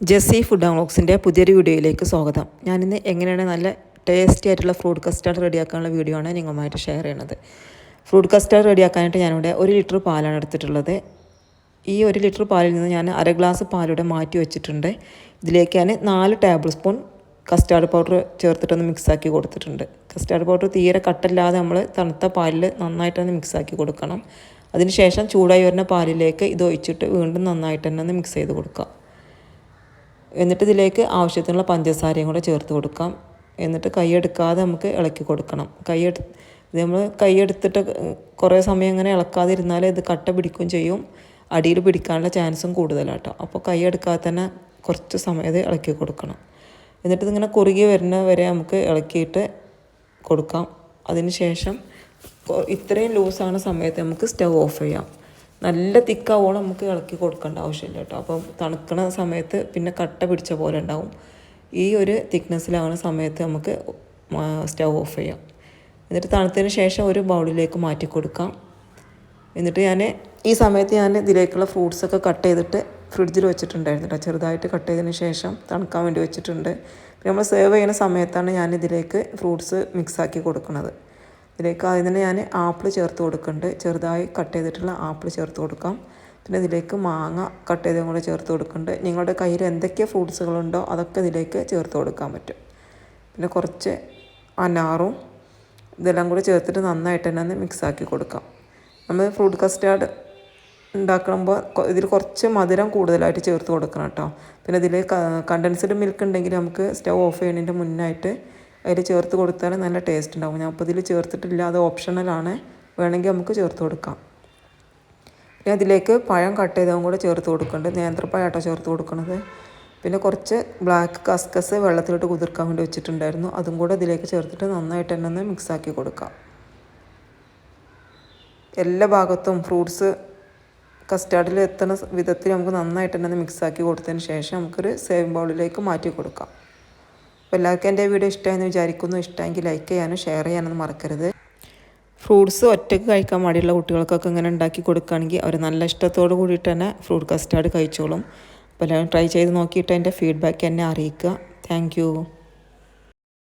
Jessy food വ്ളോഗ്സിന്റെ പുതിയൊരു വീഡിയോയിലേക്ക് സ്വാഗതം. ഞാനിന്ന് എങ്ങനെയാണ് നല്ല ടേസ്റ്റി ആയിട്ടുള്ള ഫ്രൂട്ട് കസ്റ്റാർഡ് റെഡിയാക്കാനുള്ള വീഡിയോ ആണ് നിങ്ങളുമായിട്ട് ഷെയർ ചെയ്യണത്. ഫ്രൂട്ട് കസ്റ്റാർഡ് റെഡിയാക്കാനായിട്ട് ഞാനിവിടെ ഒരു ലിറ്റർ പാലാണ് എടുത്തിട്ടുള്ളത്. ഈ ഒരു ലിറ്റർ പാലിൽ നിന്ന് ഞാൻ അര ഗ്ലാസ് പാലിവിടെ മാറ്റി വെച്ചിട്ടുണ്ട്. ഇതിലേക്ക് ഞാൻ നാല് ടേബിൾ സ്പൂൺ കസ്റ്റാർഡ് പൗഡർ ചേർത്തിട്ടൊന്ന് മിക്സാക്കി കൊടുത്തിട്ടുണ്ട്. കസ്റ്റാർഡ് പൗഡർ തീരെ കട്ടല്ലാതെ നമ്മൾ തണുത്ത പാലിൽ നന്നായിട്ടൊന്ന് മിക്സാക്കി കൊടുക്കണം. അതിനുശേഷം ചൂടായി വരുന്ന പാലിലേക്ക് ഇത് ഒഴിച്ചിട്ട് വീണ്ടും നന്നായിട്ട് തന്നെ ഒന്ന് മിക്സ് ചെയ്ത് കൊടുക്കാം എന്നിട്ട് ഇതിലേക്ക് ആവശ്യത്തിനുള്ള പഞ്ചസാരയും കൂടെ ചേർത്ത് കൊടുക്കാം. എന്നിട്ട് കൈയെടുക്കാതെ നമുക്ക് ഇളക്കി കൊടുക്കണം. കൈയെടു ഇത് നമ്മൾ കൈയെടുത്തിട്ട് കുറേ സമയം ഇങ്ങനെ ഇരുന്നാലേ ഇത് കട്ട പിടിക്കുകയും ചെയ്യും. അടിയിൽ പിടിക്കാനുള്ള ചാൻസും കൂടുതലാണ് കേട്ടോ അപ്പോൾ കൈയെടുക്കാതെ തന്നെ കുറച്ച് സമയം ഇത് ഇളക്കി കൊടുക്കണം. എന്നിട്ട് ഇതിങ്ങനെ കുറുകി വരുന്ന വരെ നമുക്ക് ഇളക്കിയിട്ട് കൊടുക്കാം. അതിന് ശേഷം ഇത്രയും ലൂസാണ് സമയത്ത് നമുക്ക് സ്റ്റവ് ഓഫ് ചെയ്യാം. നല്ല തിക്കാവോളം നമുക്ക് ഇളക്കി കൊടുക്കേണ്ട ആവശ്യമില്ല കേട്ടോ. അപ്പം തണുക്കണ സമയത്ത് പിന്നെ കട്ട പിടിച്ച പോലെ ഉണ്ടാവും. ഈ ഒരു തിക്നെസ്സിലാവുന്ന സമയത്ത് നമുക്ക് സ്റ്റൗ ഓഫ് ചെയ്യാം. എന്നിട്ട് തണുത്തതിന് ശേഷം ഒരു ബൗളിലേക്ക് മാറ്റി കൊടുക്കാം. എന്നിട്ട് ഞാൻ ഈ സമയത്ത് ഞാൻ ഇതിലേക്കുള്ള ഫ്രൂട്ട്സൊക്കെ കട്ട് ചെയ്തിട്ട് ഫ്രിഡ്ജിൽ വെച്ചിട്ടുണ്ടായിരുന്നു കേട്ടോ. ചെറുതായിട്ട് കട്ട് ചെയ്തതിന് ശേഷം തണുക്കാൻ വേണ്ടി വെച്ചിട്ടുണ്ട്. നമ്മൾ സേവ് ചെയ്യുന്ന സമയത്താണ് ഞാൻ ഇതിലേക്ക് ഫ്രൂട്ട്സ് മിക്സാക്കി കൊടുക്കുന്നത്. ഇതിലേക്ക് ആദ്യം തന്നെ ഞാൻ ആപ്പിൾ ചേർത്ത് കൊടുക്കുന്നുണ്ട്. ചെറുതായി കട്ട് ചെയ്തിട്ടുള്ള ആപ്പിൾ ചേർത്ത് കൊടുക്കാം. പിന്നെ ഇതിലേക്ക് മാങ്ങ കട്ട് ചെയ്തും കൂടെ ചേർത്ത് കൊടുക്കുന്നുണ്ട്. നിങ്ങളുടെ കയ്യിൽ എന്തൊക്കെ ഫ്രൂട്ട്സുകളുണ്ടോ അതൊക്കെ ഇതിലേക്ക് ചേർത്ത് കൊടുക്കാൻ പറ്റും. പിന്നെ കുറച്ച് അനാറും ഇതെല്ലാം കൂടി ചേർത്തിട്ട് നന്നായിട്ട് തന്നെ ഒന്ന് മിക്സാക്കി കൊടുക്കാം. നമ്മൾ ഫ്രൂട്ട് കസ്റ്റാർഡ് ഉണ്ടാക്കുമ്പോൾ ഇതിൽ കുറച്ച് മധുരം കൂടുതലായിട്ട് ചേർത്ത് കൊടുക്കണം കേട്ടോ. പിന്നെ ഇതിൽ കണ്ടൻസ്ഡ് മിൽക്ക് ഉണ്ടെങ്കിൽ നമുക്ക് സ്റ്റവ് ഓഫ് ചെയ്യുന്നതിന്റെ മുന്നായിട്ട് അതിൽ ചേർത്ത് കൊടുത്താൽ നല്ല ടേസ്റ്റ് ഉണ്ടാവും. ഞാൻ അപ്പോൾ ഇതിൽ ചേർത്തിട്ടില്ല. അത് ഓപ്ഷണലാണ് വേണമെങ്കിൽ നമുക്ക് ചേർത്ത് കൊടുക്കാം. പിന്നെ അതിലേക്ക് പഴം കട്ട് ചെയ്തതും കൂടെ ചേർത്ത് കൊടുക്കുന്നുണ്ട് നേന്ത്രപ്പഴം ആട്ടോ ചേർത്ത് കൊടുക്കുന്നത് പിന്നെ കുറച്ച് ബ്ലാക്ക് കസ്കസ് വെള്ളത്തിലിട്ട് കുതിർക്കാൻ വേണ്ടി വെച്ചിട്ടുണ്ടായിരുന്നു. അതും കൂടെ ഇതിലേക്ക് ചേർത്തിട്ട് നന്നായിട്ട് തന്നെ ഒന്ന് മിക്സാക്കി കൊടുക്കാം. എല്ലാ ഭാഗത്തും ഫ്രൂട്ട്സ് കസ്റ്റാർഡിൽ എത്തുന്ന വിധത്തിൽ നമുക്ക് നന്നായിട്ട് തന്നെ മിക്സാക്കി കൊടുത്തതിന് ശേഷം നമുക്കൊരു സേവിങ് ബൗളിലേക്ക് മാറ്റി കൊടുക്കാം. അപ്പോൾ എല്ലാവർക്കും എന്റെ വീഡിയോ ഇഷ്ടമായെന്ന് വിചാരിക്കുന്നു. ഇഷ്ടമെങ്കിൽ ലൈക്ക് ചെയ്യാനും ഷെയർ ചെയ്യാനൊന്നും മറക്കരുത്. ഫ്രൂട്ട്സ് ഒറ്റയ്ക്ക് കഴിക്കാൻ മടിയുള്ള കുട്ടികൾക്കൊക്കെ ഇങ്ങനെ ഉണ്ടാക്കി കൊടുക്കുകയാണെങ്കിൽ അവർ നല്ല ഇഷ്ടത്തോട് കൂടിയിട്ട് തന്നെ ഫ്രൂട്ട് കസ്റ്റാർഡ് കഴിച്ചോളും. അപ്പോൾ എല്ലാവരും ട്രൈ ചെയ്ത് നോക്കിയിട്ട് എന്റെ ഫീഡ്ബാക്ക് എന്നെ അറിയിക്കുക. താങ്ക്